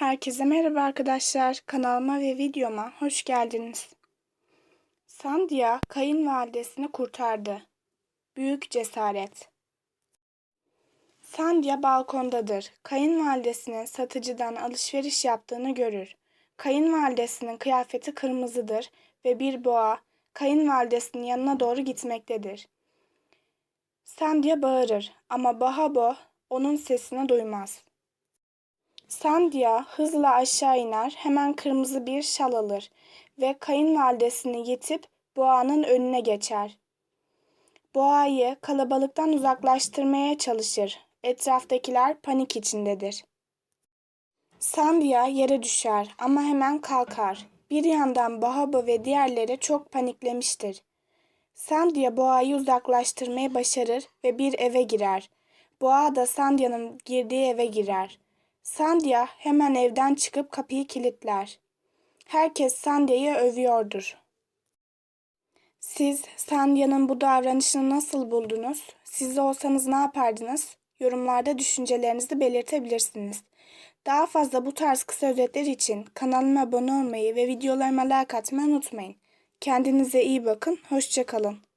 Herkese merhaba arkadaşlar. Kanalıma ve videoma hoş geldiniz. Sandia kayınvalidesini kurtardı. Büyük cesaret. Sandia balkondadır. Kayınvalidesinin satıcıdan alışveriş yaptığını görür. Kayınvalidesinin kıyafeti kırmızıdır ve bir boğa kayınvalidesinin yanına doğru gitmektedir. Sandia bağırır ama Bahabo onun sesini duymaz. Sandia hızla aşağı iner, hemen kırmızı bir şal alır ve kayınvalidesini yetip boğanın önüne geçer. Boğayı kalabalıktan uzaklaştırmaya çalışır. Etraftakiler panik içindedir. Sandia yere düşer ama hemen kalkar. Bir yandan Bahabo ve diğerleri çok paniklemiştir. Sandia boğayı uzaklaştırmayı başarır ve bir eve girer. Boğa da Sandia'nın girdiği eve girer. Sandia hemen evden çıkıp kapıyı kilitler. Herkes Sandia'yı övüyordur. Siz Sandia'nın bu davranışını nasıl buldunuz? Siz olsanız ne yapardınız? Yorumlarda düşüncelerinizi belirtebilirsiniz. Daha fazla bu tarz kısa özetler için kanalıma abone olmayı ve videolarıma like atmayı unutmayın. Kendinize iyi bakın, hoşçakalın.